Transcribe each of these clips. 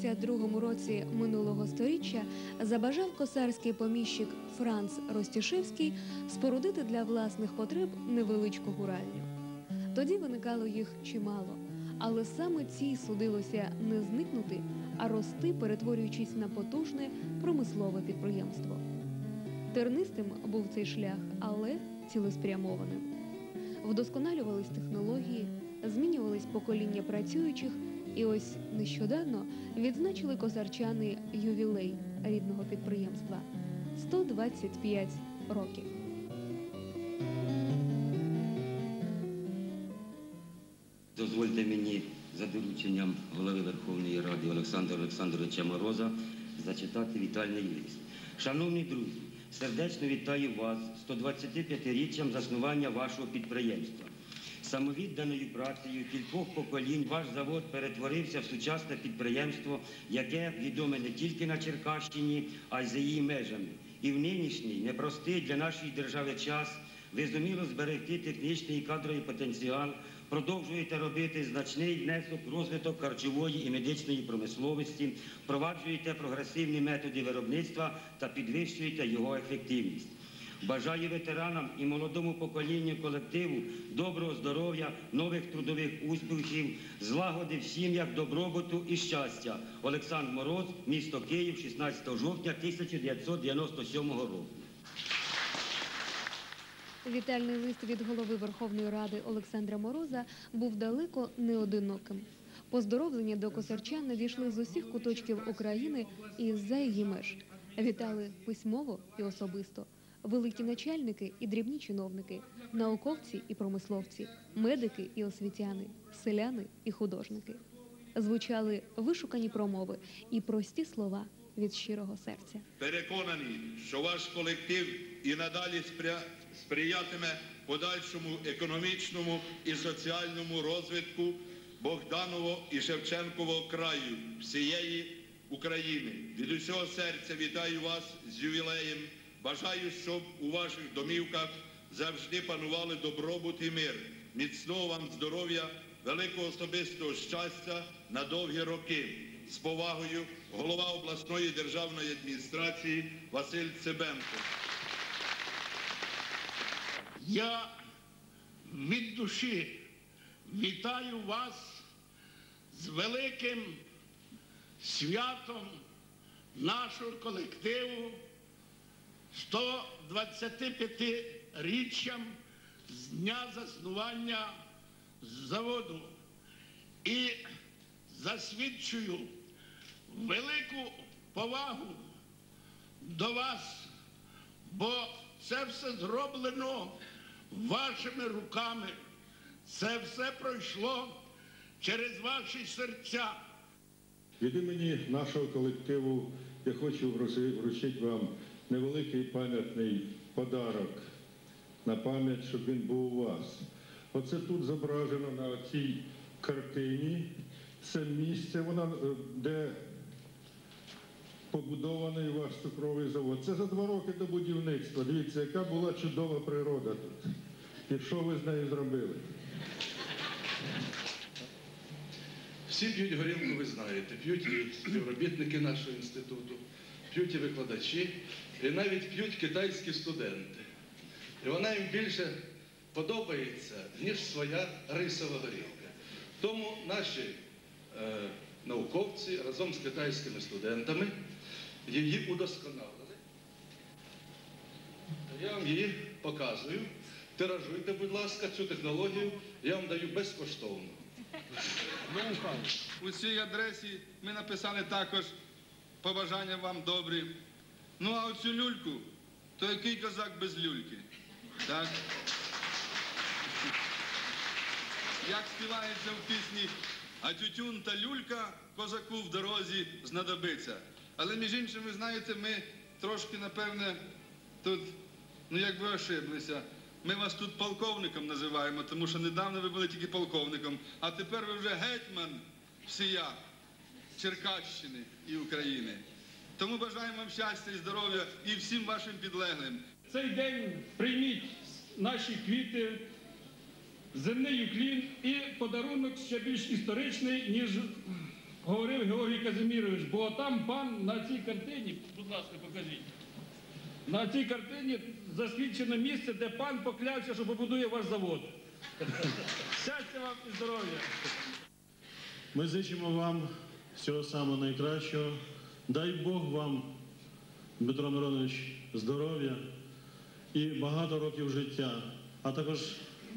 72 році минулого сторіччя забажав косарський поміщик Франц Ростішевський спорудити для власних потреб невеличку гуральню. Тоді виникало їх чимало, але саме цій судилося не зникнути, а рости, перетворюючись на потужне промислове підприємство. Тернистим був цей шлях, але цілеспрямованим. Вдосконалювались технології, змінювались покоління працюючих, і ось нещодавно відзначили косарчани ювілей рідного підприємства 125 років. Дозвольте мені за дорученням голови Верховної Ради Олександра Олександровича Мороза зачитати вітальний лист. Шановні друзі, сердечно вітаю вас 125-річчям заснування вашого підприємства. Самовідданою працею кількох поколінь ваш завод перетворився в сучасне підприємство, яке відоме не тільки на Черкащині, а й за її межами. І в нинішній непростий для нашої держави час ви зуміли зберегти технічний і кадровий потенціал, продовжуєте робити значний внесок розвиток харчової і медичної промисловості, впроваджуєте прогресивні методи виробництва та підвищуєте його ефективність. Бажаю ветеранам і молодому поколінню колективу доброго здоров'я, нових трудових успіхів, злагоди в сім'ях, добробуту і щастя. Олександр Мороз, місто Київ, 16 жовтня 1997 року. Вітальний лист від голови Верховної Ради Олександра Мороза був далеко не одиноким. Поздоровлення до косарчан надійшли з усіх куточків України і з-за її меж. Вітали письмово і особисто. Великі начальники і дрібні чиновники, науковці і промисловці, медики і освітяни, селяни і художники. Звучали вишукані промови і прості слова від щирого серця. Переконані, що ваш колектив і надалі спря- сприятиме подальшому економічному і соціальному розвитку Богданово і Шевченкового краю всієї України. Від усього серця вітаю вас з ювілеєм. Бажаю, щоб у ваших домівках завжди панували добробут і мир. Міцного вам здоров'я, великого особистого щастя на довгі роки. З повагою голова обласної державної адміністрації Василь Цибенко. Я від душі вітаю вас з великим святом нашого колективу 125-річчям з дня заснування заводу. І засвідчую велику повагу до вас, бо це все зроблено вашими руками. Це все пройшло через ваші серця. Від імені нашого колективу я хочу вручити вам невеликий пам'ятний подарок на пам'ять, щоб він був у вас. Оце тут зображено на цій картині. Це місце, вона, е, де побудований ваш цукровий завод. Це за два роки до будівництва. Дивіться, яка була чудова природа тут. І що ви з нею зробили? Всі п'ють горілку, ви знаєте, п'ють і співробітники нашого інституту, п'ють і викладачі, і навіть п'ють китайські студенти. І вона їм більше подобається, ніж своя рисова горілка. Тому наші е, науковці разом з китайськими студентами її удосконалили. Я вам її показую. Тиражуйте, будь ласка, цю технологію я вам даю безкоштовно. У цій адресі ми написали також побажання вам добрі. Ну а оцю люльку, то який козак без люльки? Так? Як співається в пісні, а тютюн та люлька козаку в дорозі знадобиться. Але між іншим, ви знаєте, ми трошки, напевне, тут, ну як ви ошиблися. Ми вас тут полковником називаємо, тому що недавно ви були тільки полковником, а тепер ви вже гетьман всія Черкащини і України. Тому бажаємо вам щастя і здоров'я і всім вашим підлеглим. цей день прийміть наші квіти, земний уклін і подарунок ще більш історичний, ніж говорив Георгій Казимірович, бо там пан на цій картині, будь ласка, покажіть. На цій картині засвідчено місце, де пан поклявся, що побудує ваш завод. Щастя вам і здоров'я! Ми зичимо вам всього самого найкращого. Дай Бог вам, Дмитро Миронович, здоров'я і багато років життя, а також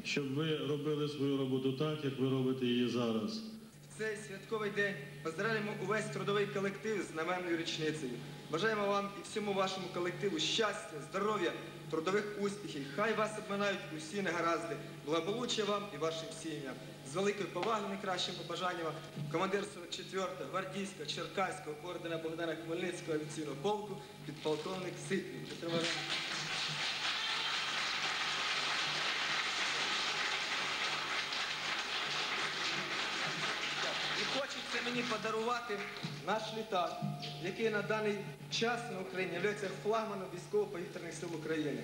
щоб ви робили свою роботу так, як ви робите її зараз. Цей святковий день поздравляємо увесь трудовий колектив з знаменною річницею. Бажаємо вам і всьому вашому колективу щастя, здоров'я, трудових успіхів. Хай вас обминають усі негаразди. Благополуччя вам і вашим сім'ям. З великою повагою найкращим побажанням командир 44-го гвардійського Черкаського ордена Богдана Хмельницького авіаційного полку, підполковник Ситник. Петро Іванович. І хочеться мені подарувати наш літак, який на даний час на Україні є флагманом військово-повітряних сил України.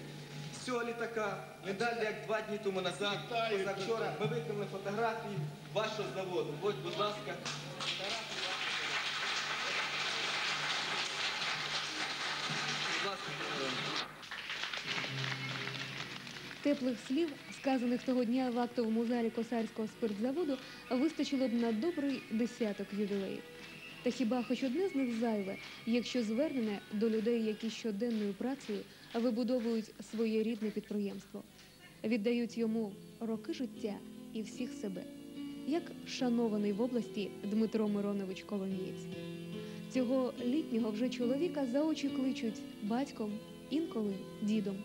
З цього літака не далі, як два дні тому назад, позавчора, ми виконали фотографії вашого заводу. Ось, будь ласка, фотографії вашого заводу. Будь ласка. Теплих слів, сказаних того дня в актовому залі Косарського спиртзаводу, вистачило б на добрий десяток ювілеїв. Та хіба хоч одне з них зайве, якщо звернене до людей, які щоденною працею вибудовують своє рідне підприємство, віддають йому роки життя і всіх себе, як шанований в області Дмитро Миронович Коломієць. Цього літнього вже чоловіка за очі кличуть батьком, інколи дідом,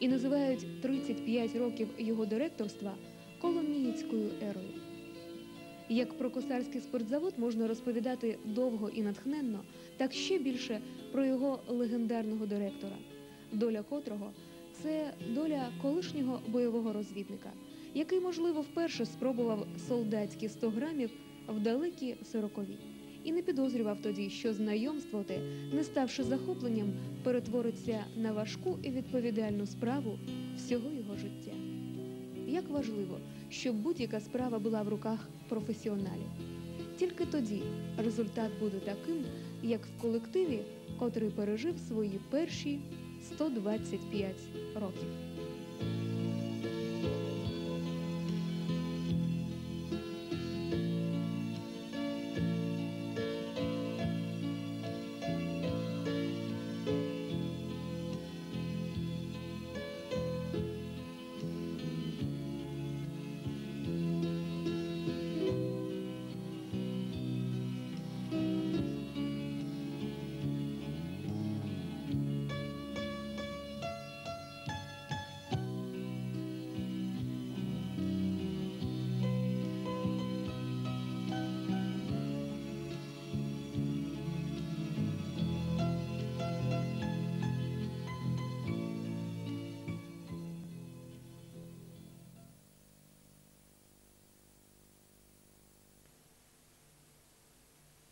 і називають 35 років його директорства Коломієцькою ерою. Як про косарський спортзавод можна розповідати довго і натхненно, так ще більше про його легендарного директора, доля котрого це доля колишнього бойового розвідника, який, можливо, вперше спробував солдатські 100 грамів в далекі сорокові. І не підозрював тоді, що знайомство те, не ставши захопленням, перетвориться на важку і відповідальну справу всього його життя. Як важливо, щоб будь-яка справа була в руках професіоналів. Тільки тоді результат буде таким, як в колективі, котрий пережив свої перші 125 років.